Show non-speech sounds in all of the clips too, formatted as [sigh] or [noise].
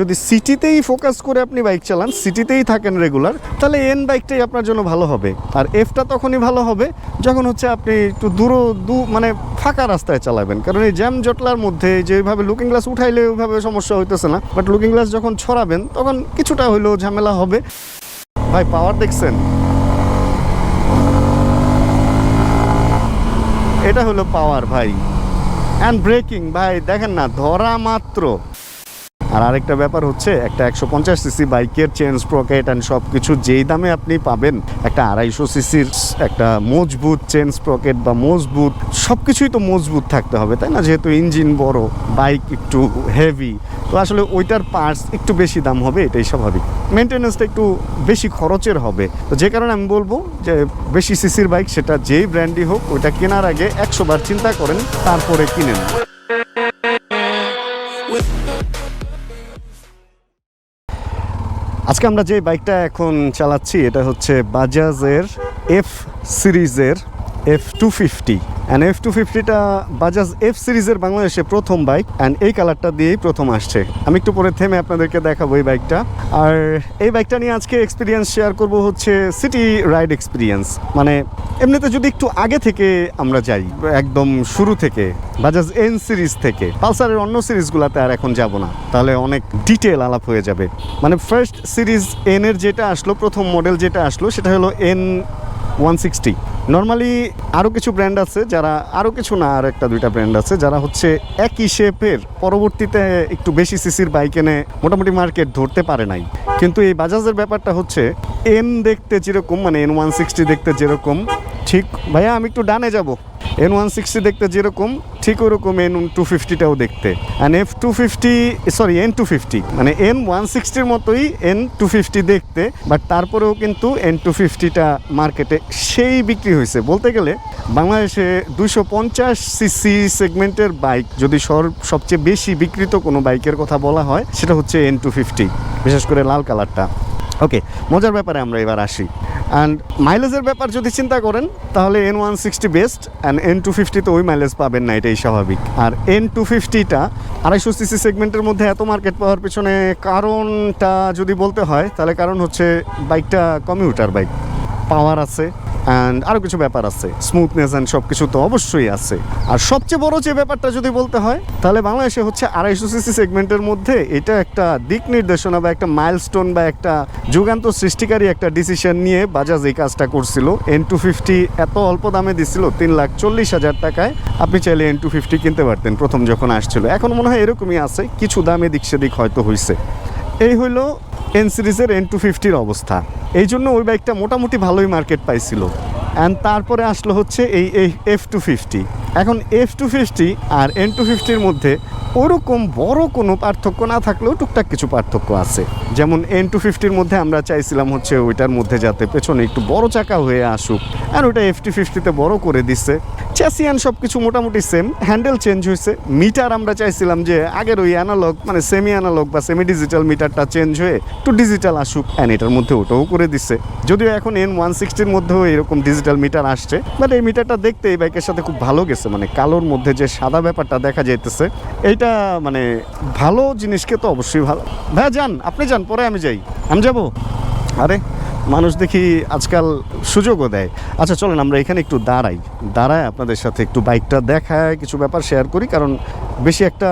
যদি সিটিতেই ফোকাস করে আপনি বাইক চালান, সিটিতেই থাকেন রেগুলার, তাহলে এন বাইকটাই আপনার জন্য ভালো হবে। আর এফটা তখনই ভালো হবে যখন হচ্ছে আপনি একটু দূর, দু মানে ফাঁকা রাস্তায় চালাবেন। কারণ এই জ্যাম জটলার মধ্যে যেভাবে লুকিং গ্লাস উঠাইলে ওইভাবে সমস্যা হইতেছে না। বাট লুকিং গ্লাস যখন ছড়াবেন, তখন কিছুটা হইলেও ঝামেলা হবে। ভাই পাওয়ার দেখছেন? এটা হলো পাওয়ার ভাই। অ্যান্ড ব্রেকিং ভাই, দেখেন না, ধরা মাত্র। আর আরেকটা ব্যাপার হচ্ছে, একটা একশো পঞ্চাশ সিসি বাইকের চেন স্প্রকেট অ্যান্ড সব কিছু যেই দামে আপনি পাবেন, একটা আড়াইশো সিসির একটা মজবুত চেন স্প্রকেট বা মজবুত সব কিছুই তো মজবুত থাকতে হবে, তাই না? যেহেতু ইঞ্জিন বড় বাইক একটু হেভি তো আসলে ওইটার পার্টস একটু বেশি দাম হবে, এটাই স্বাভাবিক। মেনটেন্যান্সটা একটু বেশি খরচের হবে, তো যে কারণে আমি বলব যে বেশি সিসির বাইক সেটা যেই ব্র্যান্ডই হোক, ওইটা কেনার আগে একশো বার চিন্তা করেন, তারপরে কিনেন। আজকে আমরা যে বাইকটা এখন চালাচ্ছি এটা হচ্ছে বাজাজের এফ সিরিজের F two fifty and F two ফিফটিটা Bajaj F সিরিজের বাংলাদেশে প্রথম বাইক অ্যান্ড এই কালারটা দিয়েই প্রথম আসছে। আমি একটু পরে থেমে আপনাদেরকে দেখাবো এই বাইকটা আর এই বাইকটা নিয়ে আজকে এক্সপিরিয়েন্স শেয়ার করব হচ্ছে সিটি রাইড এক্সপিরিয়েন্স মানে এমনিতে যদি একটু আগে থেকে আমরা যাই, একদম শুরু থেকে বাজাজ এন সিরিজ থেকে, পালসারের অন্য সিরিজগুলোতে আর এখন যাব না। তাহলে অনেক ডিটেল আলাপ হয়ে যাবে। মানে ফার্স্ট সিরিজ এন এর যেটা আসলো, প্রথম মডেল যেটা আসলো, সেটা হলো এন ওয়ান সিক্সটি নর্মালি আরও কিছু ব্র্যান্ড আছে যারা আরও কিছু না, আর একটা দুইটা ব্র্যান্ড আছে যারা হচ্ছে একই শেপের পরবর্তীতে একটু বেশি সিসির বাইক এনে মোটামুটি মার্কেট ধরতে পারে নাই। কিন্তু এই বাজাজের ব্যাপারটা হচ্ছে এন দেখতে যেরকম মানে এন ওয়ান সিক্সটি দেখতে যেরকম, ঠিক? ভাইয়া, আমি একটু ডানে যাব। এন ওয়ান সিক্সটি দেখতে যেরকম, ঠিক ওরকম এন টু ফিফটিটাও দেখতে। And F two fifty sorry N two fifty মানে এন ওয়ান সিক্সটির মতোই এন টু ফিফটি দেখতে বাট তারপরেও কিন্তু এন টু ফিফটিটা মার্কেটে সেই বিক্রি হয়েছে। বলতে গেলে, বাংলাদেশে দুশো পঞ্চাশ সিসি সেগমেন্টের বাইক যদি সর সবচেয়ে বেশি বিক্রিত কোনো বাইকের কথা বলা হয়, সেটা হচ্ছে এন টু ফিফটি বিশেষ করে লাল কালারটা ওকে মজার ব্যাপারে আমরা এবার আসি। অ্যান্ড মাইলেজের ব্যাপার যদি চিন্তা করেন, তাহলে N one sixty best and N two fifty তো ওই মাইলেজ পাবেন না, এটাই স্বাভাবিক। আর এন টু ফিফটিটা আড়াইশো সিসি সেগমেন্টের মধ্যে এত মার্কেট পাওয়ার পিছনে কারণটা যদি বলতে হয়, তাহলে কারণ হচ্ছে বাইকটা কমিউটার বাইক পাওয়ার আছে অ্যান্ড আরও কিছু ব্যাপার আছে। স্মুথনেস অ্যান্ড সব কিছু তো অবশ্যই আছে। আর সবচেয়ে বড় যে ব্যাপারটা যদি বলতে হয়, তাহলে বাংলাদেশে হচ্ছে আড়াইশো সিসি সেগমেন্টের মধ্যে এটা একটা দিক নির্দেশনা বা একটা মাইলস্টোন বা একটা যুগান্ত সৃষ্টিকারী একটা ডিসিশন নিয়ে বাজাজ এই কাজটা করছিল। এন টু ফিফটি এত অল্প দামে দিছিল, তিন লাখ চল্লিশ হাজার টাকায়। আপনি চাইলে এন টু ফিফটি কিনতে পারতেন প্রথম যখন আসছিল। এখন মনে হয় এরকমই আছে, কিছু দাম এদিক সেদিক হয়তো হয়েছে এই হলো এন সিরিজের এন টু ফিফটির অবস্থা। এই জন্য ওই বাইকটা মোটামুটি ভালোই মার্কেট পাইছিল। অ্যান্ড তারপরে আসলো হচ্ছে এই এফ টু ফিফটি এখন এফ টু ফিফটি আর এন টু ফিফটির মধ্যে ওরকম বড় কোনো পার্থক্য না থাকলেও টুকটাক কিছু পার্থক্য আছে। যেমন এন টু ফিফটির মধ্যে আমরা চাইছিলাম হচ্ছে ওইটার মধ্যে যাতে পেছনে একটু বড় চাকা হয়ে আসুক। আর ওটা এফ টু ফিফটিতে বড় করে দিচ্ছে চ্যাসিয়ান সব কিছু মোটামুটি সেম হ্যান্ডেল চেঞ্জ হয়েছে। মিটার আমরা চাইছিলাম যে আগের ওই অ্যানালগ মানে সেমি অ্যানালগ বা সেমি ডিজিটাল মিটারটা চেঞ্জ হয়ে একটু ডিজিটাল আসুক। অ্যান্ড এটার মধ্যে ওটাও করে দিচ্ছে যদিও এখন এন ওয়ান সিক্সটির মধ্যেও এরকম ডিজিটাল মিটার আসছে। বাট এই মিটারটা দেখতে এই বাইকের সাথে খুব ভালো গেছে। মানে কালোর মধ্যে যে সাদা ব্যাপারটা দেখা যাইতেছে এইটা মানে ভালো জিনিসকে তো অবশ্যই ভালো। ভাইয়া, যান, আপনি যান, পরে আমি যাই। আমি যাব? আরে। মানুষ দেখি আজকাল সুযোগও দেয়। আচ্ছা চলেন আমরা এখানে একটু দাঁড়াই। দাঁড়ায় আপনাদের সাথে একটু বাইকটা দেখায়, কিছু ব্যাপার শেয়ার করি, কারণ বেশি একটা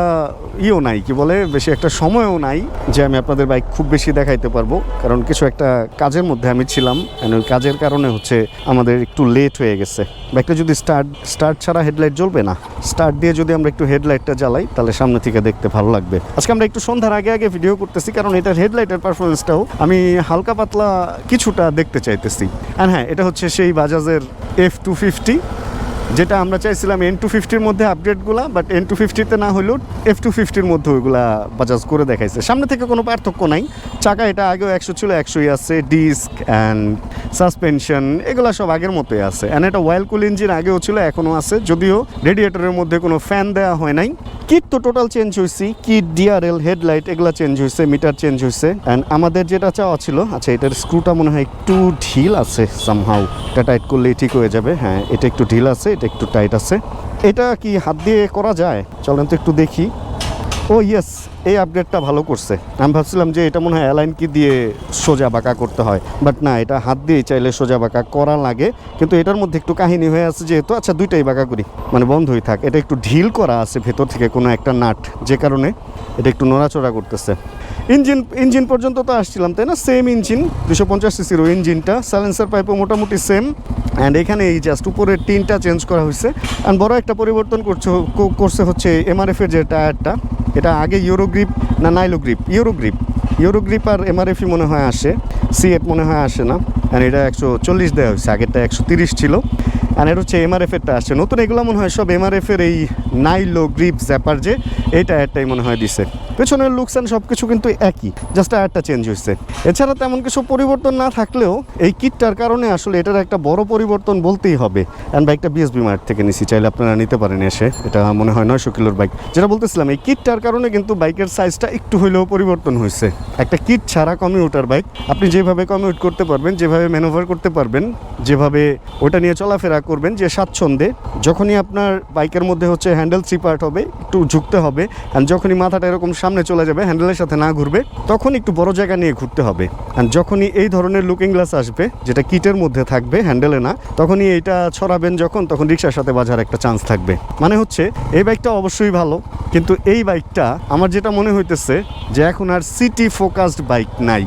ইও নাই, কি বলে? বেশি একটা সময়ও নাই যে আমি আপনাদের বাইক খুব বেশি দেখাইতে পারব। কারণ কিছু একটা কাজের মধ্যে আমি ছিলাম ওই কাজের কারণে হচ্ছে আমাদের একটু লেট হয়ে গেছে। বাইকটা যদি স্টার্ট স্টার্ট ছাড়া হেডলাইট জ্বলবে না? স্টার্ট দিয়ে যদি আমরা একটু হেডলাইটটা জ্বালাই, তাহলে সামনে থেকে দেখতে ভালো লাগবে। আজকে আমরা একটু সন্ধ্যার আগে আগে ভিডিও করতেছি, কারণ এটার হেডলাইটের পারফরমেন্সটাও আমি হালকা পাতলা কিছুটা দেখতে চাইতেছি। আর হ্যাঁ এটা হচ্ছে সেই বাজাজের এফ টু ফিফটি যেটা আমরা চাইছিলাম এন টু ফিফটির মধ্যে আপডেটগুলো বাট এন টু ফিফটিতে না হলেও এফ টু ফিফটির মধ্যে ওইগুলা বাজাজ করে দেখাইছে। সামনে থেকে কোনো পার্থক্য নাই। চাকা এটা আগেও একশো ছিল, একশোই আছে ডিস্ক অ্যান্ড সাসপেনশন এগুলো সব আগের মতোই আছে। অ্যান্ড এটা ওয়েল কুল ইঞ্জিন আগেও ছিল, এখনও আছে। যদিও রেডিয়েটরের মধ্যে কোনো ফ্যান দেওয়া হয় নাই। কিট তো টোটাল চেঞ্জ হয়েছে কিট ডিআরএল হেডলাইট এগুলো চেঞ্জ হয়েছে মিটার চেঞ্জ হয়েছে অ্যান্ড আমাদের যেটা চাওয়া ছিল আচ্ছা এটার স্ক্রুটা মনে হয় একটু ঢিল আছে সামহাউ এটা টাইট করলেই ঠিক হয়ে যাবে। হ্যাঁ এটা একটু ঢিল আছে এটা একটু টাইট আছে। এটা কি হাত দিয়ে করা যায়? চলেন তো একটু দেখি। ও ইয়েস এই আপডেটটা ভালো করছে। আমি ভাবছিলাম যে এটা মনে হয় অ্যালাইন কি দিয়ে সোজা বাঁকা করতে হয়। বাট না, এটা হাত দিয়ে চাইলে সোজা বাঁকা করা লাগে। কিন্তু এটার মধ্যে একটু কাহিনী হয়ে আছে যেহেতু। আচ্ছা দুইটাই বাঁকা করি। মানে বন্ধই থাক। এটা একটু ঢিল করা আছে ভেতর থেকে কোনো একটা নাট। যে কারণে এটা একটু নড়াচড়া করতেছে। ইঞ্জিন ইঞ্জিন পর্যন্ত তো আসছিলাম, তাই না? সেম ইঞ্জিন দুশো পঞ্চাশ সিসির ওই ইঞ্জিনটা সাইলেন্সার পাইপও মোটামুটি সেম অ্যান্ড এখানে এই জাস্ট উপরের টিনটা চেঞ্জ করা হয়েছে অ্যান্ড বড় একটা পরিবর্তন করছে করছে হচ্ছে এমআরএফ এর যে টায়ারটা, এটা আগে ইউরোগ্রিপ না নাইলো নাইলোগ্রিপ ইউরোগ্রিপ ইউরোগ্রিপ আর এমআরএফই মনে হয় আসে সিএট মনে হয় আসে না অ্যান্ড এটা একশো চল্লিশ দেওয়া হয়েছে, আগেরটা একশো তিরিশ ছিল অ্যান্ড এটা হচ্ছে এমআরএফ এরটা আসছে। নতুন এগুলো মনে হয় সব এমআরএফ এর এই নাইলো গ্রিপ জ্যাপার যে, এই টায়ারটাই মনে হয় দিছে। পেছনের লুকস অ্যান্ড সব কিছু কিন্তু একই। জাস্ট টায়ারটা চেঞ্জ হয়েছে। এছাড়া তেমন কিছু পরিবর্তন না থাকলেও এই কিটটার কারণে আসলে এটার একটা বড় পরিবর্তন বলতেই হবে। অ্যান্ড বাইকটা বিএসবি মার্ট থেকে নিছি। চাইলে আপনারা নিতে পারেন এসে। এটা মনে হয় নয়শো কিলোর বাইক যেটা বলতেছিলাম, এই কিটটার কারণে কিন্তু বাইকের সাইজটা একটু হলেও পরিবর্তন হয়েছে। একটা কিট ছাড়া কমিউটার বাইক আপনি যেভাবে কমিউট করতে পারবেন, যেভাবে ম্যানোভার করতে পারবেন, যেভাবে ওটা নিয়ে চলাফেরা করবেন, যে স্বাচ্ছন্দ্যে, যখনই আপনার বাইকের মধ্যে হচ্ছে হ্যান্ডেল থ্রি পার্ট হবে, একটু ঝুঁকতে হবে অ্যান্ড যখনই মাথাটা এরকম সামনে চলে যাবে হ্যান্ডেলের সাথে না ঘুরবে, তখন একটু বড় জায়গা নিয়ে ঘুরতে হবে। অ্যান্ড যখনই এই ধরনের লুকিং গ্লাস আসবে, যেটা কিটের মধ্যে থাকবে হ্যান্ডেলে না, তখনই এটা ছড়াবেন যখন, তখন রিক্সার সাথে বাজার একটা চান্স থাকবে। মানে হচ্ছে, এই বাইকটা অবশ্যই ভালো, কিন্তু এই বাইকটা আমার যেটা মনে হইতেছে যে এখন আর সিটি ফোকাসড বাইক নাই।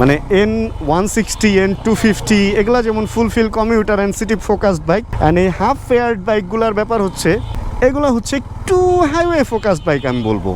মানে N one sixty N two fifty এগুলা যেমন fulfil commuter and city focused bike and এই হাফ ফেয়ার্ড বাইকগুলোর ব্যাপার হচ্ছে, এগুলো হচ্ছে একটু হাইওয়ে ফোকাসড বাইক আমি বলব।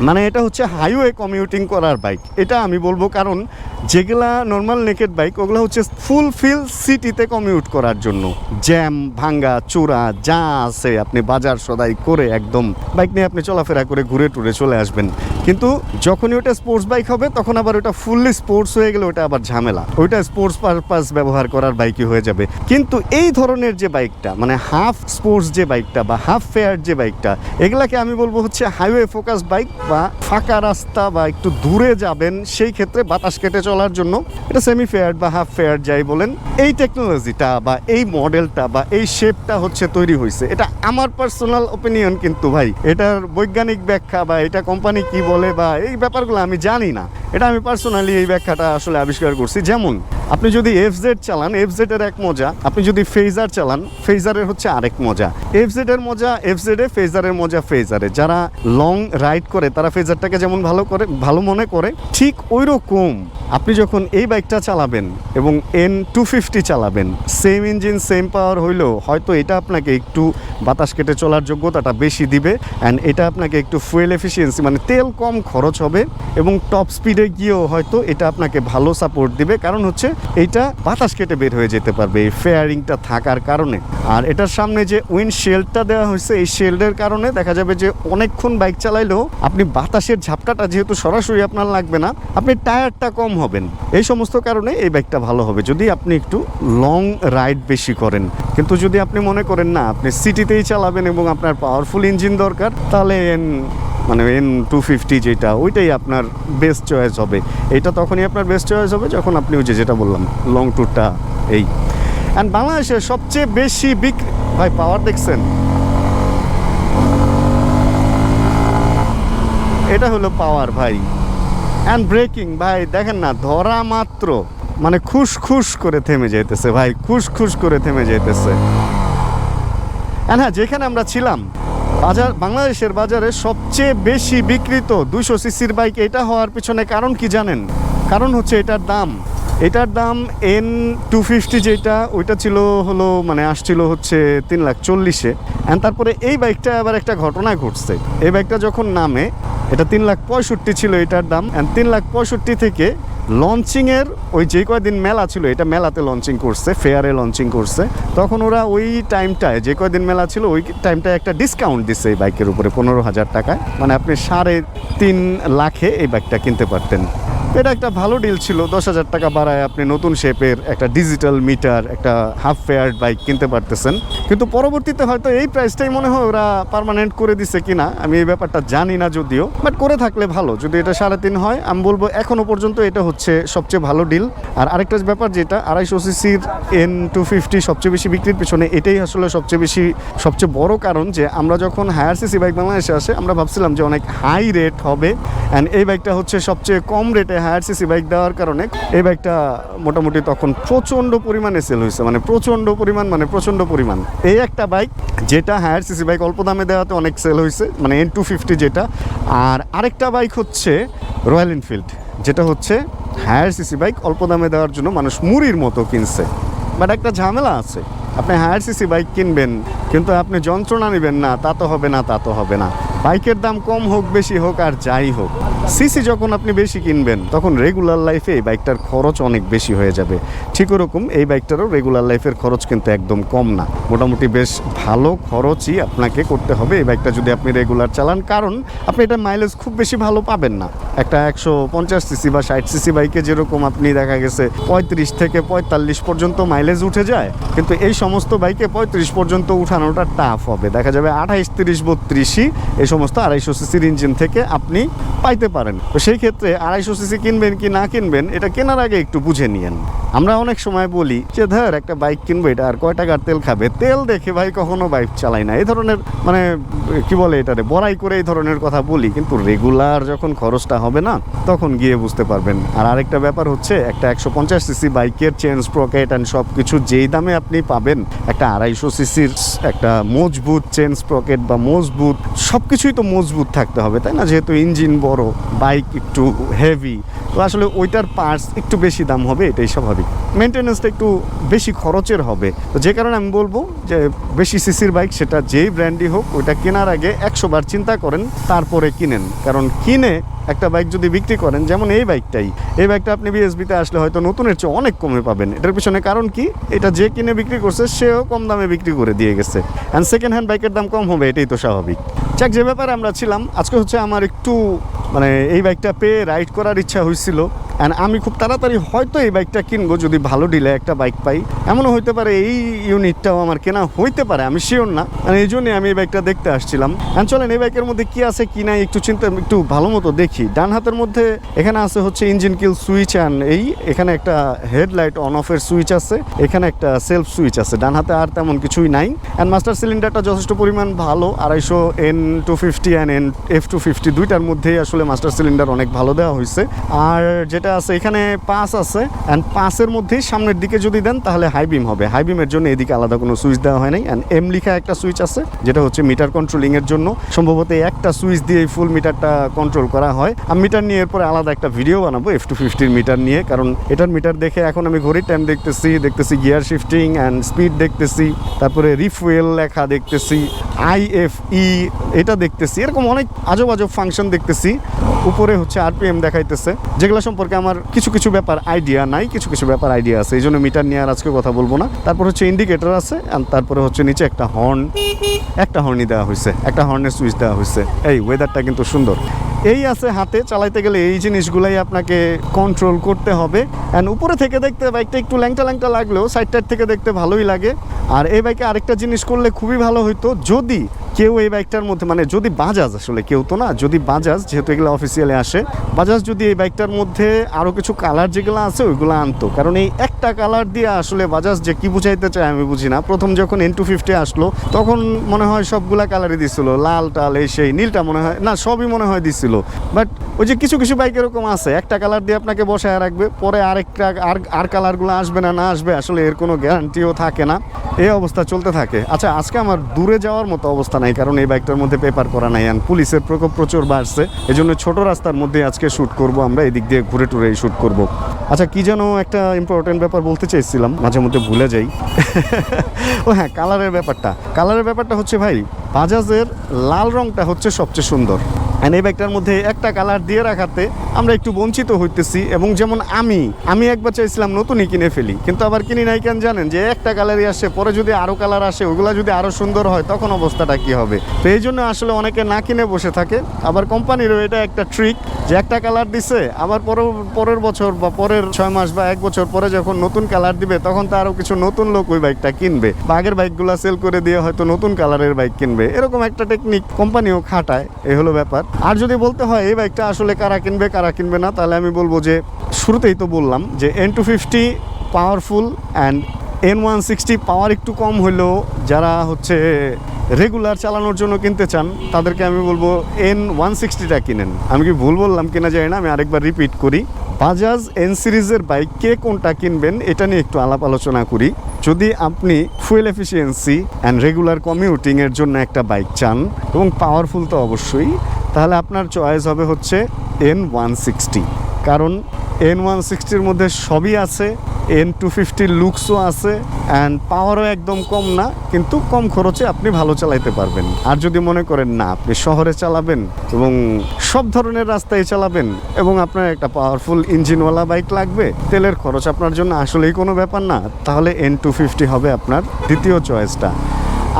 মানে এটা হচ্ছে হাইওয়ে কমিউটিং করার বাইক এটা আমি বলব কারণ যেগুলা নর্মাল নেকেড বাইক ওগুলো হচ্ছে ফুলফিল সিটিতে কমিউট করার জন্য। জ্যাম ভাঙ্গা চূড়া যা আছে আপনি বাজার সদাই করে একদম বাইক নিয়ে আপনি চলাফেরা করে ঘুরে টুরে চলে আসবেন। কিন্তু যখনই ওটা স্পোর্টস বাইক হবে, তখন আবার ওটা ফুললি স্পোর্টস হয়ে গেলে ওটা আবার ঝামেলা। ওইটা স্পোর্টস পারপাস ব্যবহার করার বাইকই হয়ে যাবে। কিন্তু এই ধরনের যে বাইকটা মানে হাফ স্পোর্টস যে বাইকটা বা হাফ ফেয়ার যে বাইকটা এগুলাকে আমি বলব হচ্ছে হাইওয়ে ফোকাস বাইক বা ফাঁকা রাস্তা বা একটু দূরে যাবেন, সেই ক্ষেত্রে বাতাস কেটে চলার জন্য এটা সেমি ফেয়ার বা হাফ ফেয়ার যাই বলেন, এই টেকনোলজিটা বা এই মডেলটা বা এই শেপটা হচ্ছে তৈরি হয়েছে এটা আমার পার্সোনাল ওপিনিয়ন কিন্তু ভাই, এটার বৈজ্ঞানিক ব্যাখ্যা বা এটা কোম্পানি কি বলে বা এই ব্যাপারগুলো আমি জানি না। এটা আমি পার্সোনালি এই ব্যাখ্যাটা আসলে আবিষ্কার করছি। যেমন, আপনি যদি এফ জেড চালান এফ জেড এর এক মজা, আপনি যদি ফেজার চালান ফেজারের হচ্ছে আরেক মজা। এফ জেড এর মজা এফ এ ফেজারের মজা ফেজারে যারা লং রাইড করে তারা ফেজারটাকে যেমন ভালো করে, ভালো মনে করে, ঠিক ওই রকম আপনি যখন এই বাইকটা চালাবেন এবং এন টু ফিফটি চালাবেন সেম ইঞ্জিন সেম পাওয়ার হইলেও হয়তো এটা আপনাকে একটু বাতাস কেটে চলার যোগ্যতাটা বেশি দিবে অ্যান্ড এটা আপনাকে একটু ফুয়েল এফিসিয়েন্সি মানে তেল কম খরচ হবে এবং টপ স্পিডে গিয়েও হয়তো এটা আপনাকে ভালো সাপোর্ট দিবে। কারণ হচ্ছে এইটা বাতাস কেটে বের হয়ে যেতে পারবে এই ফেয়ারিংটা থাকার কারণে। আর এটার সামনে যে উইন্ড শেল্ডটা দেওয়া হয়েছে, এই শেল্ডের কারণে দেখা যাবে যে অনেকক্ষণ বাইক চালাইলেও আপনি বাতাসের ঝাপটাটা যেহেতু সরাসরি আপনার লাগবে না, আপনি টায়ারটা কম হবেন। এই সমস্ত কারণে এই বাইকটা ভালো হবে। যদি আপনি একটু লং রাইড বেশি করেন, কিন্তু যদি আপনি মনে করেন না, আপনি সিটিতেই চালাবেন এবং আপনার পাওয়ারফুল ইঞ্জিন দরকার, তাহলে মানে এন টু ফিফটি যেটা, ওইটাই আপনার বেস্ট চয়েস হবে। এটা তখনই আপনার বেস্ট চয়েস হবে যখন আপনি ওই যে যেটা বললাম লং ট্যুরটা এই। অ্যান্ড বাংলাদেশের সবচেয়ে বেশি বিক্রি ভাই পাওয়ার দেখছেন? এটা হলো পাওয়ার ভাই। অ্যান্ড ব্রেকিং ভাই, দেখেন না, ধরা মাত্র মানে খুশ খুশ করে থেমে যেতেছে ভাই খুশ খুশ করে থেমে যেতেছে আর হ্যাঁ যেখানে আমরা ছিলাম, বাজার, বাংলাদেশের বাজারে সবচেয়ে বেশি বিক্রিত দুশো সিসির বাইক এটা হওয়ার পিছনে কারণ কি জানেন? কারণ হচ্ছে এটার দাম। এটার দাম এন টু ফিফটি যেটা, ওইটা ছিল হলো মানে আসছিল হচ্ছে তিন লাখ চল্লিশে। অ্যান্ড তারপরে এই বাইকটা আবার একটা ঘটনা ঘটছে। এই বাইকটা যখন নামে এটা তিন লাখ পঁয়ষট্টি ছিল এটার দাম অ্যান্ড তিন লাখ পঁয়ষট্টি থেকে লঞ্চিংয়ের ওই যে কয়দিন মেলা ছিল, এটা মেলাতে লঞ্চিং করছে ফেয়ারে লঞ্চিং করছে। তখন ওরা ওই টাইমটায় যে কয়দিন মেলা ছিল, ওই টাইমটায় একটা ডিসকাউন্ট দিচ্ছে এই বাইকের উপরে, পনেরো হাজার টাকায়। মানে আপনি সাড়ে তিন লাখে এই বাইকটা কিনতে পারতেন। এটা একটা ভালো ডিল ছিল। দশ হাজার টাকা বাড়ায় আপনি নতুন শেপের একটা ডিজিটাল মিটার একটা হাফ ফেয়ার্ড বাইক কিনতে পারতেছেন। কিন্তু পরবর্তীতে হয়তো এই প্রাইসটাই মনে হয় ওরা পার্মানেন্ট করে দিছে কিনা, আমি এই ব্যাপারটা জানি না যদিও। বাট করে থাকলে ভালো, যদি এটা সাড়ে তিন হয়, আমি বলব এখনও পর্যন্ত এটা হচ্ছে সবচেয়ে ভালো ডিল আর আরেকটা ব্যাপার যেটা, আড়াইশো সিসির এন টু ফিফটি সবচেয়ে বেশি বিক্রির পিছনে, এটাই আসলে সবচেয়ে বেশি, সবচেয়ে বড় কারণ যে আমরা যখন হায়ার সিসি বাইক বাংলাদেশে আসে, আমরা ভাবছিলাম যে অনেক হাই রেট হবে। অ্যান্ড এই বাইকটা হচ্ছে সবচেয়ে কম রেটে হায়ার সিসি বাইক দেওয়ার কারণে এই বাইকটা মোটামুটি তখন প্রচণ্ড পরিমাণে সেল হয়েছে মানে প্রচণ্ড পরিমাণ মানে প্রচণ্ড পরিমাণ। এই একটা বাইক যেটা হায়ার সিসি বাইক অল্প দামে দেওয়াতে অনেক সেল হয়েছে মানে এন টু ফিফটি যেটা। আর আরেকটা বাইক হচ্ছে রয়্যাল এনফিল্ড যেটা হচ্ছে হায়ার সিসি বাইক অল্প দামে দেওয়ার জন্য মানুষ মুড়ির মতো কিনছে। বাট একটা ঝামেলা আছে। আপনি হায়ার সিসি বাইক কিনবেন, কিন্তু আপনি যন্ত্রণা নেবেন না, তা তো হবে না, তা তো হবে না। বাইকের দাম কম হোক, বেশি হোক, আর যাই হোক। সিসি যখন আপনি বেশি কিনবেন, তখন রেগুলার লাইফে এই বাইকটার খরচ অনেক বেশি হয়ে যাবে। ঠিক ওরকম এই বাইকটারও রেগুলার লাইফের খরচ কিন্তু একদম কম না। মোটামুটি বেশ ভালো খরচই আপনাকে করতে হবে এই বাইকটা যদি আপনি রেগুলার চালান, কারণ আপনি এটা মাইলেজ খুব বেশি ভালো পাবেন না। একটা একশো পঞ্চাশ সিসি বা ষাট সিসি বাইকে যেরকম আপনি দেখা গেছে পঁয়ত্রিশ থেকে পঁয়তাল্লিশ পর্যন্ত মাইলেজ উঠে যায়, কিন্তু এই সমস্ত বাইকে পঁয়ত্রিশ পর্যন্ত উঠানোটা টাফ হবে। দেখা যাবে আঠাইশ, তিরিশ, বত্রিশই এই সমস্ত আড়াইশো সিসির ইঞ্জিন থেকে আপনি পাইতে পারেন। তো সেই ক্ষেত্রে আড়াইশো সিসি কিনবেন কি না কিনবেন, এটা কেনার আগে একটু বুঝে নিয়েন। আমরা অনেক সময় বলি যে, ধর, একটা বাইক কিনবো, এটা আর কয় টাকার তেল খাবে? তেল দেখে ভাই কখনো বাইক চালাই না। এই ধরনের মানে কি বলে এটারে, বড়াই করে এই ধরনের কথা বলি। কিন্তু রেগুলার যখন খরচটা হবে না, তখন গিয়ে বুঝতে পারবেন। আর আরেকটা ব্যাপার হচ্ছে, একটা একশো পঞ্চাশ সিসি বাইকের চেন স্প্রকেট অ্যান্ড সব কিছু যেই দামে আপনি পাবেন একটা আড়াইশো সিসির একটা মজবুত চেন স্প্রকেট বা মজবুত সব কিছুই তো মজবুত থাকতে হবে, তাই না? যেহেতু ইঞ্জিন বড়, বাইক একটু হেভি তো আসলে ওইটার পার্টস একটু বেশি দাম হবে, এটাই স্বাভাবিক। মেনটেন্যান্সটা একটু বেশি খরচের হবে। তো যে কারণে আমি বলব যে বেশি সিসির বাইক সেটা যেই ব্র্যান্ডই হোক, ওইটা কেনার আগে একশো বার চিন্তা করেন, তারপরে কিনেন। কারণ কিনে একটা বাইক যদি বিক্রি করেন, যেমন এই বাইকটাই এই বাইকটা আপনি বিএসবিতে আসলে হয়তো নতুনের চেয়ে অনেক কমে পাবেন। এটার পিছনে কারণ কি? এটা যে কিনে বিক্রি করছে, সেও কম দামে বিক্রি করে দিয়ে গেছে। অ্যান্ড সেকেন্ড হ্যান্ড বাইকের দাম কম হবে, এটাই তো স্বাভাবিক। যাক, যে ব্যাপারে আমরা ছিলাম, আজকে হচ্ছে আমার একটু মানে এই বাইকটা পেয়ে রাইড করার ইচ্ছা হয়েছিল অ্যান্ড আমি খুব তাড়াতাড়ি হয়তো এই বাইকটা কিনবো, যদি ভালো ডিলে একটা বাইক পাই। এমনও হইতে পারে এই ইউনিটটাও আমার কেনা হইতে পারে, আমি শিওর না। মানে এই জন্যই আমি এই বাইকটা দেখতে আসছিলাম। অ্যান্ড চলেন, এই বাইকের মধ্যে কি আছে, কি নাই, একটু চিন্তা, একটু ভালো মতো দেখি। ডান হাতের মধ্যে এখানে আছে হচ্ছে ইঞ্জিন কিল সুইচ অ্যান্ড এই, এখানে একটা হেডলাইট অন অফের সুইচ আছে, এখানে একটা সেলফ সুইচ আছে। ডান হাতে আর তেমন কিছুই নাই। অ্যান্ড মাস্টার সিলিন্ডারটা যথেষ্ট পরিমাণ ভালো, আড়াইশো N two fifty and N F two fifty দুইটার মধ্যেই আসলে মাস্টার সিলিন্ডার অনেক ভালো দেওয়া হয়েছে আর যেটা আছে, এখানে পাস আছে অ্যান্ড পাসের মধ্যেই সামনের দিকে যদি দেন, তাহলে হাই বিম হবে। হাই বিমের জন্য এদিকে আলাদা কোনো সুইচ দেওয়া হয় নাই। অ্যান্ড এম লিখা একটা সুইচ আছে, যেটা হচ্ছে মিটার কন্ট্রোলিং এর জন্য। সম্ভবত একটা সুইচ দিয়ে ফুল মিটারটা কন্ট্রোল করা হয়। আমি মিটার নিয়ে এরপরে আলাদা একটা ভিডিও বানাবো এফ টু ফিফটির মিটার নিয়ে, কারণ এটার মিটার দেখে এখন আমি ঘড়ির টাইম দেখতেছি দেখতেছি গিয়ার শিফটিং অ্যান্ড স্পিড দেখতেছি, তারপরে রিফুয়েল লেখা দেখতেছি আইএফই এটা দেখতেছি। এরকম অনেক আজব আজব ফাংশন দেখতেছি। উপরে হচ্ছে আরপিএম দেখাইতেছে। যেগুলো সম্পর্কে আমার কিছু কিছু ব্যাপার আইডিয়া নাই, কিছু কিছু ব্যাপার আইডিয়া আছে এই জন্য মিটার নিয়ে আর আজকে কথা বলব না। তারপর হচ্ছে ইন্ডিকেটর আছে তারপরে হচ্ছে নিচে একটা হর্ন একটা হর্নই দেওয়া হয়েছে একটা হর্নের সুইচ দেওয়া হয়েছে এই ওয়েদারটা কিন্তু সুন্দর। এই আছে হাতে, চালাইতে গেলে এই জিনিসগুলাই আপনাকে কন্ট্রোল করতে হবে। অ্যান্ড উপরে থেকে দেখতে বাইকটা একটু ল্যাংটা ল্যাংটা লাগলেও সাইড টাইড থেকে দেখতে ভালোই লাগে। আর এই বাইকে আরেকটা জিনিস করলে খুবই ভালো হইতো, যদি কেউ এই বাইকটার মধ্যে মানে যদি বাজাজ আসলে, কেউ তো না, যদি বাজাজ যেহেতু এগুলো অফিসিয়ালে আসে বাজাজ যদি এই বাইকটার মধ্যে আরও কিছু কালার যেগুলো আছে, ওইগুলো আনতো। কারণ এই একটা কালার দিয়ে আসলে বাজাজ যে কি বুঝাইতে চায় আমি বুঝি না। প্রথম যখন এন টু ফিফটি আসলো, তখন মনে হয় সবগুলা কালারই দিছিল। লাল, টাল, এই সেই, নীলটা মনে হয় না, সবই মনে হয় দিছিল। বাট ওই যে কিছু কিছু বাইক এরকম আছে। একটা কালার দিয়ে আপনাকে বসায় রাখবে, পরে আরেকটা আর আর কালারগুলো আসবে না না আসবে, আসলে এর কোনো গ্যারান্টিও থাকে না। এই অবস্থা চলতে থাকে। আচ্ছা আজকে আমার দূরে যাওয়ার মতো অবস্থা নাই, কারণ এই বাইকটার মধ্যে পেপার করা নাই। পুলিশের প্রকোপ প্রচুর বাড়ছে। এই জন্য ছোট রাস্তার মধ্যে আজকে শ্যুট করব আমরা। এদিক দিয়ে ঘুরে টুরে শ্যুট করব। আচ্ছা কি যেন একটা ইম্পর্টেন্ট ব্যাপার বলতে চেয়েছিলাম, মাঝে মধ্যে ভুলে যাই। ও হ্যাঁ কালারের ব্যাপারটা। কালারের ব্যাপারটা হচ্ছে ভাই, বাজাজের লাল রংটা হচ্ছে সবচেয়ে সুন্দর। অ্যান্ড এই বাইকটার মধ্যে একটা কালার দিয়ে রাখাতে আমরা একটু বঞ্চিত হইতেছি এবং যেমন আমি আমি একবার চাইছিলাম নতুনই কিনে ফেলি, কিন্তু আবার কিনি নাই কেন জানেন? যে একটা কালারই আসে, পরে যদি আরও কালার আসে, ওগুলো যদি আরও সুন্দর হয়, তখন অবস্থাটা কি হবে? তো এই জন্য আসলে অনেকে না কিনে বসে থাকে। আবার কোম্পানিরও এটা একটা ট্রিক যে একটা কালার দিছে, আবার পরের পরের বছর বা পরের ছয় মাস বা এক বছর পরে যখন নতুন কালার দিবে, তখন তো আরও কিছু নতুন লোক ওই বাইকটা কিনবে। বা আগের বাইকগুলো সেল করে দিয়ে হয়তো নতুন কালারের বাইক কিনবে। এরকম একটা টেকনিক কোম্পানিও খাটায় এ হলো ব্যাপার। আর যদি বলতে হয়, এই বাইকটা আসলে কারা কিনবে কারা কিনবে না, তাহলে আমি বলব যে শুরুতেই তো বললাম যে N two fifty powerful and N one sixty power একটু কম হলেও যারা হচ্ছে রেগুলার চালানোর জন্য কিনতে চান, তাদেরকে আমি বলব এন ওয়ান সিক্সটিটা কিনেন। আমি কি ভুল বললাম কিনা জানি না, আমি আরেকবার রিপিট করি। বাজাজ এন সিরিজের বাইক কে কোনটা কিনবেন, এটা নিয়ে একটু আলাপ আলোচনা করি। যদি আপনি ফুয়েল এফিসিয়েন্সি অ্যান্ড রেগুলার কমিউটিংয়ের জন্য একটা বাইক চান, এবং পাওয়ারফুল তো অবশ্যই তাহলে আপনার চয়েস হবে হচ্ছে এন ওয়ান সিক্সটি কারণ এন ওয়ান সিক্সটির মধ্যে সবই আছে এন টু ফিফটির লুকসও আছে অ্যান্ড পাওয়ারও একদম কম না, কিন্তু কম খরচে আপনি ভালো চালাইতে পারবেন। আর যদি মনে করেন না, আপনি শহরে চালাবেন এবং সব ধরনের রাস্তায় চালাবেন এবং আপনার একটা পাওয়ারফুল ইঞ্জিনওয়ালা বাইক লাগবে, তেলের খরচ আপনার জন্য আসলেই কোনো ব্যাপার না, তাহলে এন টু ফিফটি হবে আপনার দ্বিতীয় চয়েসটা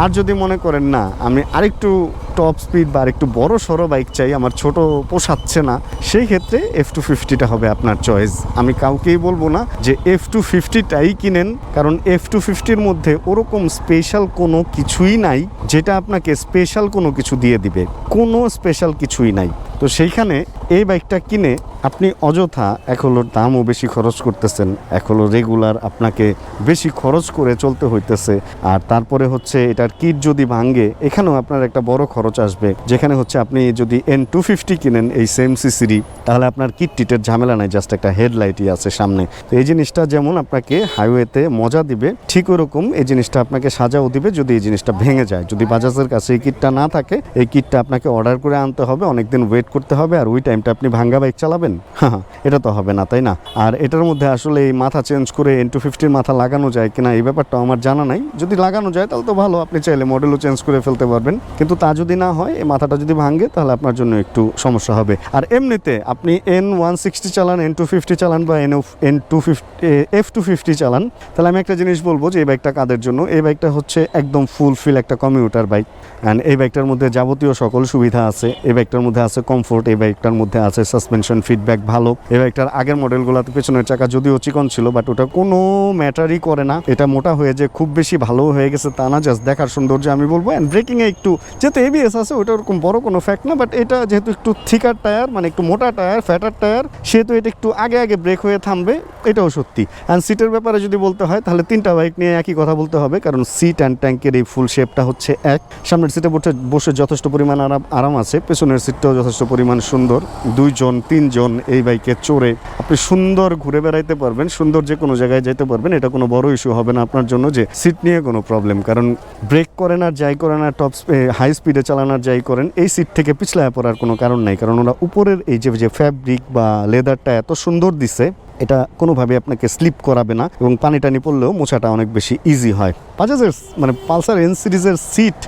আর যদি মনে করেন না, আমি আরেকটু টপ স্পিড বা আরেকটু বড় সড়ো বাইক চাই, আমার ছোট পোষাচ্ছে না, সেই ক্ষেত্রে এফ টু ফিফটিটা হবে আপনার চয়েস আমি কাউকেই বলব না যে এফ টু ফিফটিটাই কিনেন, কারণ এফ টু ফিফটির মধ্যে ওরকম স্পেশাল কোনো কিছুই নাই, যেটা আপনাকে স্পেশাল কোনো কিছু দিয়ে দিবে। কোনো স্পেশাল কিছুই নাই। তো সেইখানে এই বাইকটা কিনে আপনি অযথা হলো দামও বেশি খরচ করতেছেন হলো রেগুলার আপনাকে বেশি খরচ করে চলতে হইতেছে, আর তারপরে হচ্ছে এটার কিট যদি ভাঙ্গে এখানেও আপনার একটা বড় খরচ আসবে। যেখানে হচ্ছে আপনি যদি এন টু ফিফটি কিনেন এই সেম সিসিরি তাহলে আপনার কিট টিটের ঝামেলা নাই জাস্ট একটা হেডলাইটই আছে সামনে। তো এই জিনিসটা যেমন আপনাকে হাইওয়েতে মজা দিবে, ঠিক ওরকম এই জিনিসটা আপনাকে সাজাও দিবে যদি এই জিনিসটা ভেঙে যায়। যদি বাজাজের কাছে এই কিটটা না থাকে, এই কিটটা আপনাকে অর্ডার করে আনতে হবে, অনেকদিন ওয়েট করতে হবে, আর ওই টাইমটা আপনি ভাঙ্গা বাইক চালাবেন। হ্যাঁ এটা তো হবে না, তাই না? আর এটার মধ্যে আসলে এই মাথা চেঞ্জ করে এন টু ফিফটির মাথা লাগানো যায় কিনা, এই ব্যাপারটা আমার জানা নাই। যদি লাগানো যায়, তাহলে তো ভালো, আপনি চাইলে মডেলও চেঞ্জ করে ফেলতে পারবেন। কিন্তু তা যদি না হয়, এই মাথাটা যদি ভাঙে, তাহলে আপনার জন্য একটু সমস্যা হবে। আর এমনিতে আপনি এন ওয়ান সিক্সটি চালান এন টু ফিফটি চালান বা N N two fifty F two fifty চালান, তাহলে আমি একটা জিনিস বলব যে, এই বাইকটা কাদের জন্য? এই বাইকটা হচ্ছে একদম ফুলফিল একটা কমিউটার বাইক অ্যান্ড এই বাইকটার মধ্যে যাবতীয় সকল সুবিধা আছে। এই বাইকটার মধ্যে আছে কমফোর্ট এই বাইকটার মধ্যে আছে সাসপেনশন ফিডব্যাক ভালো। এই বাইকটার আগের মডেলগুলোতে পেছনের চাকা যদিও চিকন ছিল বাট ওটা কোনো ম্যাটারই করে না। এটা মোটা হয়ে যে খুব বেশি ভালো হয়ে গেছে তা না জাস্ট দেখার সৌন্দর্য আমি বলব। অ্যান্ড ব্রেকিংয়ে একটু যেহেতু এবিএস আছে ওটা ওরকম বড় কোনো ফ্যাক্ট না বাট এটা যেহেতু একটু থিকার টায়ার মানে একটু মোটা টায়ার ফ্যাটার টায়ার সেহেতু এটা একটু আগে আগে ব্রেক হয়ে থামবে, এটাও সত্যি। অ্যান্ড সিটের ব্যাপারে যদি বলতে হয়, তাহলে তিনটা বাইক নিয়ে একই কথা বলতে হবে, কারণ সিট অ্যান্ড ট্যাঙ্কের এই ফুল শেপটা হচ্ছে এক। সামনের সিটে বসে বসে যথেষ্ট পরিমাণ আরাম আরাম আছে, পেছনের সিটটাও যথেষ্ট পরিমাণ সুন্দর। দুইজন, তিনজন এই বাইকে চড়ে আপনি সুন্দর ঘুরে বেড়াইতে পারবেন, সুন্দর যে কোনো জায়গায় যেতে পারবেন, এটা কোনো বড় ইস্যু হবে না আপনার জন্য যে সিট নিয়ে কোনো প্রবলেম কারণ ব্রেক করেন আর যাই করেন না টপ হাই স্পিডে চালানোর যাই করেন, এই সিট থেকে পিছলায় পড়ার কোনো কারণ নাই। কারণ ওরা উপরের এই যে যে ফ্যাব্রিক বা লেদারটা এত সুন্দর দিছে, এটা কোনোভাবে আপনাকে স্লিপ করাবে না এবং পানি টানি পড়লেও মোছাটা অনেক বেশি ইজি হয়। বাজাজের মানে পালসার এন সিরিজের সিট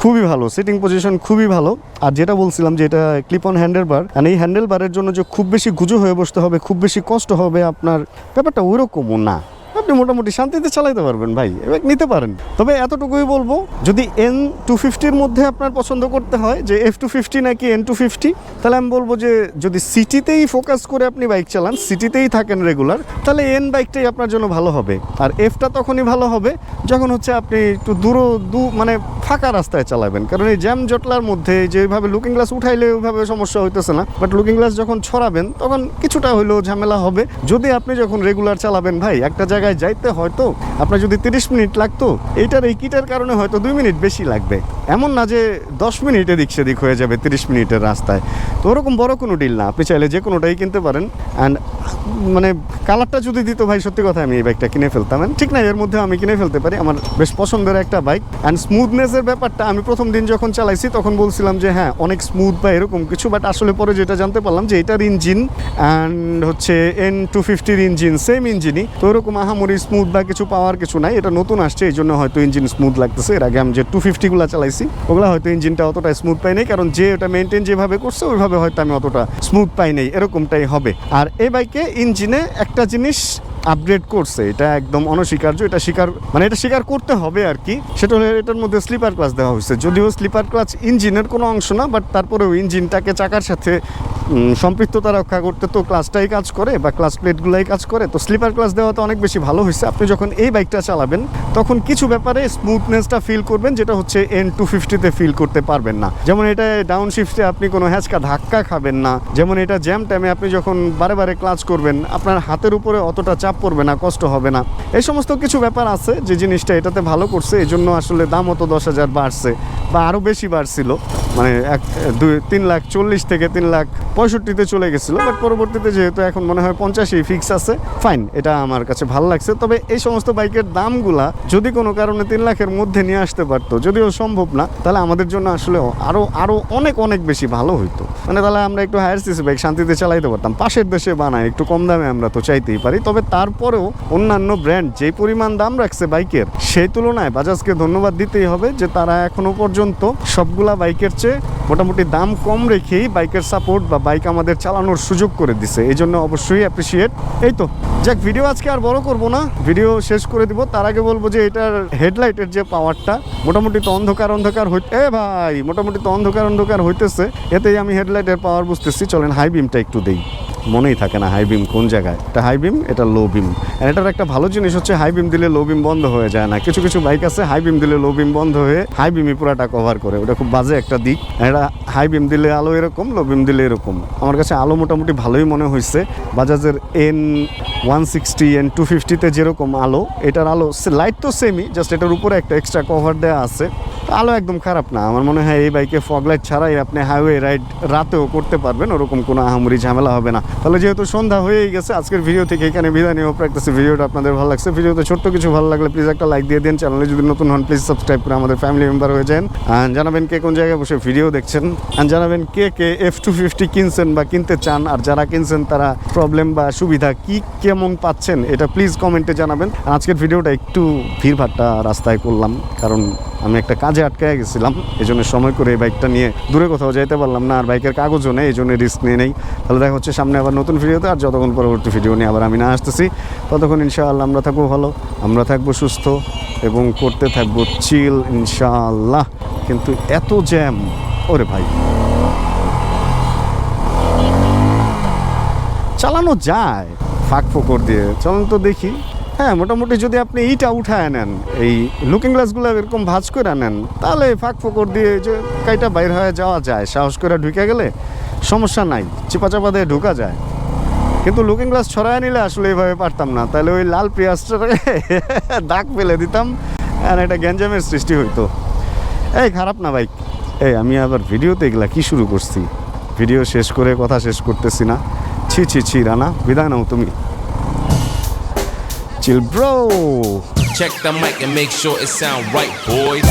খুবই ভালো সিটিং পজিশন খুবই ভালো। আর যেটা বলছিলাম যে, এটা ক্লিপ অন হ্যান্ডেল বার আর এই হ্যান্ডেল বারের জন্য যে খুব বেশি গুজো হয়ে বসতে হবে, খুব বেশি কষ্ট হবে, আপনার ব্যাপারটা ওইরকমও না। আপনি মোটামুটি শান্তিতে চালাইতে পারবেন ভাই নিতে পারেন। তবে এতটুকুই বলব, যদি এন টু ফিফটির মধ্যে আপনার পছন্দ করতে হয়, যে এফ টু ফিফটি নাকি এন টু ফিফটি তাহলে আমি বলব যে যদি সিটিতেই ফোকাস করে আপনি বাইক চালান সিটিতেই থাকেন রেগুলার তাহলে এন বাইকটাই আপনার জন্য ভালো হবে। আর এফটা তখনই ভালো হবে যখন হচ্ছে আপনি একটু দূর, দু মানে ফাঁকা রাস্তায় চালাবেন। কারণ এই জ্যাম জটলার মধ্যে যেভাবে লুকিং গ্লাস উঠাইলে ওইভাবে সমস্যা হইতেছে না। বাট লুকিং গ্লাস যখন ছড়াবেন, তখন কিছুটা হলেও ঝামেলা হবে। যদি আপনি যখন রেগুলার চালাবেন ভাই, একটা জায়গায় যাইতে হয়তো আপনার যদি তিরিশ মিনিট লাগতো, এইটার এই কিটার কারণে হয়তো দুই মিনিট বেশি লাগবে। এমন না যে দশ মিনিট এদিক সেদিক হয়ে যাবে তিরিশ মিনিটের রাস্তায়। তো ওরকম বড় কোনো ডিল না। আপনি চাইলে যে কোনোটাই কিনতে পারেন। অ্যান্ড মানে কালারটা যদি দিত ভাই, সত্যি কথা আমি এই বাইকটা কিনে ফেলতাম। ঠিক না, এর মধ্যে আমি কিনে ফেলতে পারি। আমার বেশ পছন্দের একটা বাইক অ্যান্ড স্মুথনেসের ব্যাপারটা আমি প্রথম দিন যখন চালাইছি, তখন বলছিলাম যে হ্যাঁ অনেক স্মুথ বা এরকম কিছু। বাট আসলে পরে যেটা জানতে পারলাম যে, এটার ইঞ্জিন অ্যান্ড হচ্ছে এন টু ফিফটির ইঞ্জিন সেম ইঞ্জিনই তো ওরকম আহামরি স্মুথ বা কিছু পাওয়ার কিছু নাই। এটা নতুন আসছে, এই জন্য হয়তো ইঞ্জিন স্মুথ লাগতেছে। এর আগে আমি যে টু ফিফটিগুলো চালাইছি, ওগুলো হয়তো ইঞ্জিনটা অতটা স্মুথ পাই নাই, কারণ যে এটা মেনটেন যেভাবে করছে, ওইভাবে হয়তো আমি অতটা স্মুথ পাই নাই, এরকমটাই হবে। আর এই বাইকে ইঞ্জিনে একটা জিনিস আপগ্রেড করছে, এটা একদম অনস্বীকার্য, এটা স্বীকার মানে এটা স্বীকার করতে হবে আর কি। সেটা হলো এটার মধ্যে স্লিপার ক্লাচ দেওয়া হয়েছে। যদিও স্লিপার ক্লাচ ইঞ্জিনের কোনো অংশ না বাট তারপরেও ইঞ্জিনটাকে চাকার সাথে সম্পৃক্ততা রক্ষা করতে তো ক্লাসটাই কাজ করে বা ক্লাস প্লেটগুলাই কাজ করে। তো স্লিপার ক্লাস দেওয়াতে অনেক বেশি ভালো হয়েছে। আপনি যখন এই বাইকটা চালাবেন, তখন কিছু ব্যাপারে স্মুথনেসটা ফিল করবেন, যেটা হচ্ছে এন টু ফিফটিতে ফিল করতে পারবেন না। যেমন এটা ডাউন শিফটে আপনি কোনো হ্যাচকা ধাক্কা খাবেন না। যেমন এটা জ্যাম টাইমে আপনি যখন বারে বারে ক্লাচ করবেন, আপনার হাতের উপরে অতটা চাপ পড়বে না, কষ্ট হবে না। এই সমস্ত কিছু ব্যাপার আছে যে জিনিসটা এটাতে ভালো করছে, এই জন্য আসলে দাম অত দশ হাজার বাড়ছে বা আরও বেশি বাড়ছিল। মানে এক, দুই, তিন লাখ চল্লিশ থেকে তিন লাখ পঁয়ষট্টিতে চলে গেছিল বাট পরবর্তীতে যেহেতু এখন মনে হয় পঞ্চাশই ফিক্স আছে ফাইন এটা আমার কাছে ভালো লাগছে। তবে এই সমস্ত বাইকের দামগুলা যদি কোনো কারণে তিন লাখের মধ্যে নিয়ে আসতে পারতো, যদিও সম্ভব না, তাহলে আমাদের জন্য আসলে আরও আরও অনেক অনেক বেশি ভালো হইতো। মানে তাহলে আমরা একটু হায়ার সিসি বাইক শান্তিতে চালাইতে পারতাম। পাশের দেশে বানায়, একটু কম দামে আমরা তো চাইতেই পারি। তবে তারপরেও অন্যান্য ব্র্যান্ড যে পরিমাণ দাম রাখছে বাইকের, সেই তুলনায় বাজাজকে ধন্যবাদ দিতেই হবে যে তারা এখনও পর্যন্ত সবগুলা বাইকের চেয়ে মোটামুটি দাম কম রেখেই বাইকের সাপোর্ট বা বাইক আমাদের চালানোর সুযোগ করে দিছে। এই জন্য অবশ্যই অ্যাপ্রিসিয়েট এই তো, যাক ভিডিও আজকে আর বড় করব না। ভিডিও শেষ করে দিব। তার আগে বলব যে এটার হেডলাইটের যে পাওয়ারটা মোটামুটি তো অন্ধকার অন্ধকার হই এ ভাই, মোটামুটি তো অন্ধকার অন্ধকার হইতেছে। এতেই আমি হেডলাইটের পাওয়ার বুঝতেছি। চলেন হাই বিমটা একটু দেই। মনেই থাকে না হাই বিম কোন জায়গায়। এটা হাই বিম, এটা লো বিম। এটার একটা ভালো জিনিস হচ্ছে হাই বিম দিলে লো বিম বন্ধ হয়ে যায় না। কিছু কিছু বাইক আছে, হাই বিম দিলে লো বিম বন্ধ হয়ে হাই বিমই পুরাটা কভার করে। ওটা খুব বাজে একটা দিক। এটা হাই বিম দিলে আলো এরকম, লো বিম দিলে এরকম। আমার কাছে আলো মোটামুটি ভালোই মনে হয়েছে বাজাজের N one sixty N two ফিফটিতে যেরকম আলো, এটার আলো লাইট তো সেমই জাস্ট এটার উপরে একটা এক্সট্রা কভার দেওয়া আছে। আলো একদম খারাপ না। আমার মনে হয় এই বাইকে ফগ লাইট ছাড়াই আপনি হাইওয়ে রাইড রাতেও করতে পারবেন, ওরকম কোনো আহামরি ঝামেলা হবে না। তাহলে যেহেতু সন্ধ্যা হয়েই গেছে, আজকের ভিডিও থেকে এখানে বিদায় নিয়ে প্র্যাকটিস ভিডিওটা আপনাদের ভালো লাগছে। ভিডিওতে ছোট্ট কিছু ভালো লাগলে প্লিজ একটা লাইক দিয়ে দিন। চ্যানেলে যদি নতুন হন প্লিজ সাবস্ক্রাইব করে আমাদের ফ্যামিলি মেম্বার হয়ে যান। আর জানাবেন কে কোন জায়গায় বসে ভিডিও দেখছেন। আর জানাবেন কে কে এফ টু ফিফটি কিনছেন বা কিনতে চান। আর যারা কিনছেন, তারা প্রবলেম বা সুবিধা কি কেমন পাচ্ছেন, এটা প্লিজ কমেন্টে জানাবেন। আজকের ভিডিওটা একটু ভিড়ভাট্টা রাস্তায় করলাম। কারণ আমি একটা কাজে আটকায় গেছিলাম। এই জন্য সময় করে এই বাইকটা নিয়ে দূরে কোথাও যাইতে পারলাম না। আর বাইকের কাগজও নেই এই জন্য রিস্ক নিয়ে নেই। তাহলে দেখা হচ্ছে সামনে আবার নতুন ভিডিওতে আর যতক্ষণ পরবর্তী ভিডিও নিয়ে আবার আমি না আসতেছি, ততক্ষণ ইনশাআল্লাহ আমরা থাকব ভালো, আমরা থাকব সুস্থ এবং করতে থাকব চিল ইনশাআল্লাহ। কিন্তু এত জ্যাম, ওরে ভাই। চালানো যায়, ফাঁক ফোকর দিয়ে। চলুন তো দেখি। হ্যাঁ মোটামুটি যদি আপনি ইটা উঠায় নেন, এই লুকিং গ্লাসগুলো এরকম ভাঁজ করে নেন, তাহলে ফাঁক ফোকর দিয়ে যে কাইটা বাইর হয়ে যাওয়া যায়, সাহস করে ঢুকে গেলে সমস্যা নাই চিপা চাপা দিয়ে ঢোকা যায়। কিন্তু লুকিং গ্লাস ছড়ায় নিলে আসলে এইভাবে পারতাম না। তাহলে ওই লাল পেঁয়াজটাকে [laughs] দাগ ফেলে দিতাম আর একটা গ্যাঞ্জামের সৃষ্টি হইতো। এই খারাপ না বাইক এই আমি আবার ভিডিওতে এগুলা কি শুরু করছি? ভিডিও শেষ করে কথা শেষ করতেছি না। ছি ছি ছি রানা বিদায় নাও তুমি। Chill bro Check the mic and make sure it sound right, boys.